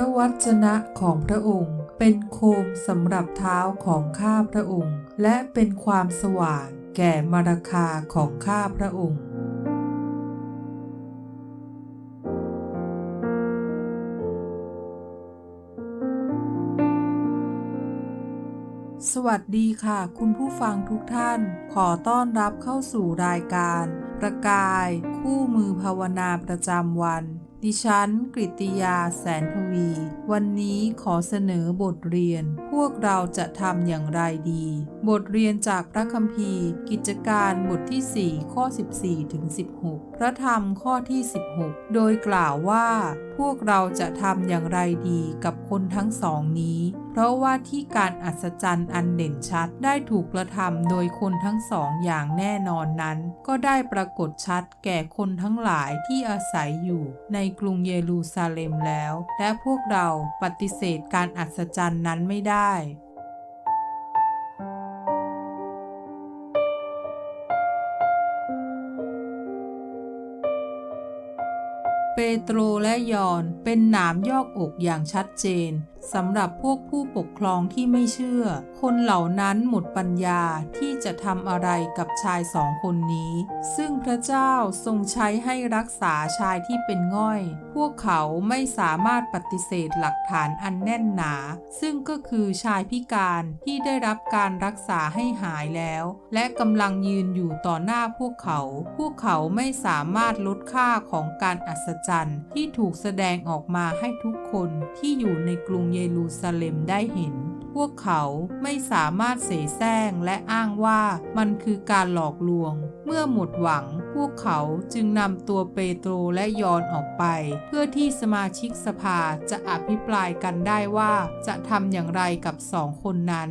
ระวจนะของพระองค์ เป็นโคมสำหรับเท้าของข้าพระองค์ และเป็นความสว่างแก่มรคาของข้าพระองค์สวัสดีค่ะ คุณผู้ฟังทุกท่าน ขอต้อนรับเข้าสู่รายการ ประกาย คู่มือภาวนาประจำวัน ดิฉันกริตติยาแสนทวี วันนี้ขอเสนอบทเรียน พวกเราจะทำอย่างไรดี บทเรียนจากพระคัมภีร์ กิจการบทที่ 4 ข้อ 14ถึง16 พระธรรมข้อที่ 16 โดยกล่าวว่า พวกเราจะทำอย่างไรดีกับคนทั้งสองนี้ เพราะว่าที่การอัศจรรย์อันเด่นชัดได้ถูกกระทำโดยคนทั้งสองอย่างแน่นอนนั้น ก็ได้ปรากฏชัดแก่คนทั้งหลายที่อาศัยอยู่ในกรุงเยรูซาเล็มแล้ว และพวกเราปฏิเสธการอัศจรรย์นั้นไม่ได้เปโตรและยอห์นเป็นหนามยอกอกอย่างชัดเจน สำหรับพวกผู้ปกครองที่ไม่เชื่อ คนเหล่านั้นหมดปัญญาที่จะทำอะไรกับชายสองคนนี้ ซึ่งพระเจ้าทรงใช้ให้รักษาชายที่เป็นง่อย พวกเขาไม่สามารถปฏิเสธหลักฐานอันแน่นหนา ซึ่งก็คือชายพิการที่ได้รับการรักษาให้หายแล้ว และกำลังยืนอยู่ต่อหน้าพวกเขา พวกเขาไม่สามารถลดค่าของการอัศจรรย์ที่ถูกแสดงออกมาให้ทุกคนที่อยู่ในกรุงเยรูซาเล็มได้เห็น พวกเขาไม่สามารถเสแสร้งและอ้างว่ามันคือการหลอกลวง เมื่อหมดหวัง พวกเขาจึงนำตัวเปโตรและยอนออกไป เพื่อที่สมาชิกสภาจะอภิปรายกันได้ว่าจะทำอย่างไรกับสองคนนั้น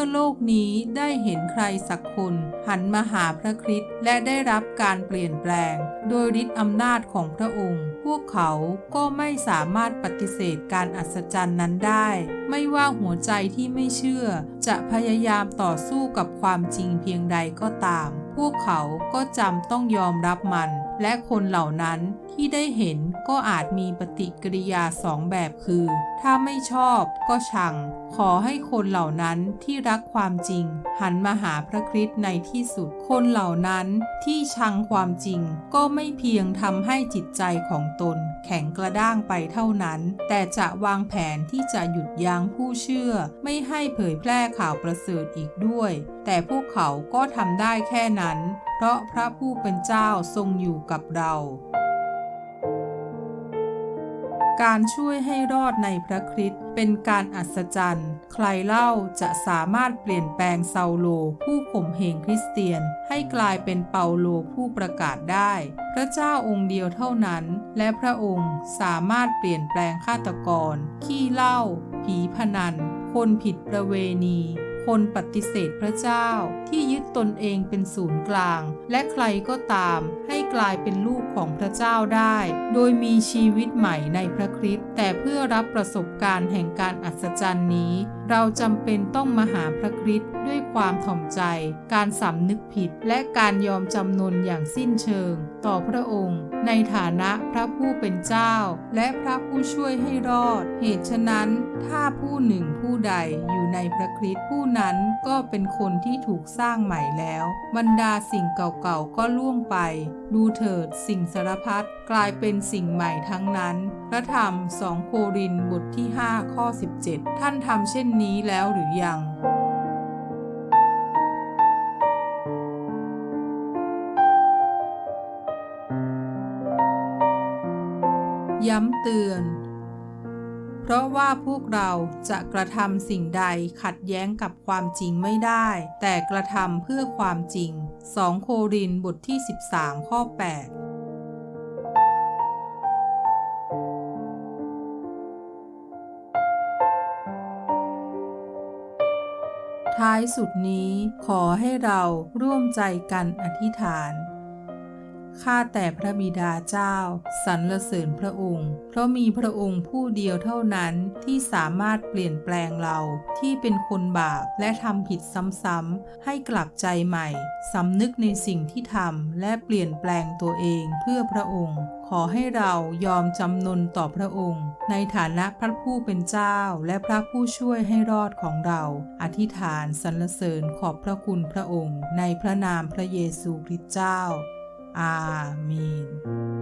มื่อโลกนี้ได้เห็นใครสักคน หันมาหาพระคริสต์และได้รับการเปลี่ยนแปลง โดยฤทธิอำนาจของพระองค์ พวกเขาก็ไม่สามารถปฏิเสธการอัศจรรย์นั้นได้ ไม่ว่าหัวใจที่ไม่เชื่อ จะพยายามต่อสู้กับความจริงเพียงใดก็ตาม พวกเขาก็จำต้องยอมรับมัน และคนเหล่านั้น ที่ได้เห็นก็อาจมีปฏิกิริยาสองแบบคือ ถ้าไม่ชอบก็ชัง ขอให้คนเหล่านั้นที่รักความจริง หันมาหาพระคริสต์ในที่สุด คนเหล่านั้นที่ชังความจริง ก็ไม่เพียงทำให้จิตใจของตน แข็งกระด้างไปเท่านั้น แต่จะวางแผนที่จะหยุดยั้งผู้เชื่อ ไม่ให้เผยแพร่ข่าวประเสริฐอีกด้วย แต่พวกเขาก็ทำได้แค่นั้น เพราะพระผู้เป็นเจ้าทรงอยู่กับเรา การช่วยให้รอดในพระคริสต์เป็นการอัศจรรย์ ใครเล่าจะสามารถเปลี่ยนแปลงเซาโล ผู้ข่มเหงคริสเตียน ให้กลายเป็นเปาโลผู้ประกาศได้ พระเจ้าองค์เดียวเท่านั้น และพระองค์สามารถเปลี่ยนแปลงฆาตกร ขี้เหล้าผีพนัน คนผิดประเวณี คนปฏิเสธพระเจ้า ที่ยึดตนเองเป็นศูนย์กลาง และใครก็ตามให้กลายเป็นลูกของพระเจ้าได้ โดยมีชีวิตใหม่ในพระคริสต์แต่เพื่อรับประสบการณ์แห่งการอัศจรรย์นี้ เราจำเป็นต้องมาหาพระคริสต์ด้วยความถ่อมใจ การสำนึกผิด และการยอมจำนนอย่างสิ้นเชิง ต่อพระองค์ ในฐานะพระผู้เป็นเจ้า และพระผู้ช่วยให้รอด เหตุฉะนั้น ถ้าผู้หนึ่งผู้ใดอยู่ในพระคริสต์ผู้นั้นก็เป็นคนที่ถูกสร้างใหม่แล้ว บรรดาสิ่งเก่าๆก็ล่วงไป ดูเถิดสิ่งสารพัดกลายเป็นสิ่งใหม่ทั้งนั้น พระธรรม 2 โครินธ์บทที่ 5 ข้อ 17 ท่านทำเช่นนี้แล้วหรือยังย้ำเตือน เพราะว่าพวกเราจะกระทำสิ่งใดขัดแย้งกับความจริงไม่ได้ แต่กระทำเพื่อความจริง 2 โครินธ์บทที่ 13 ข้อ 8 ท้ายสุดนี้ขอให้เราร่วมใจกันอธิษฐาน ข้าแต่พระบิดาเจ้าสรรเสริญพระองค์ เพราะมีพระองค์ผู้เดียวเท่านั้นที่สามารถเปลี่ยนแปลงเราที่เป็นคนบาปและทำผิดซ้ำๆให้กลับใจใหม่สำนึกในสิ่งที่ทำและเปลี่ยนแปลงตัวเองเพื่อพระองค์ ขอให้เรายอมจำนนต่อพระองค์ ในฐานะพระผู้เป็นเจ้าและพระผู้ช่วยให้รอดของเรา อธิษฐานสรรเสริญขอบพระคุณพระองค์ ในพระนามพระเยซูคริสต์เจ้า อาเมน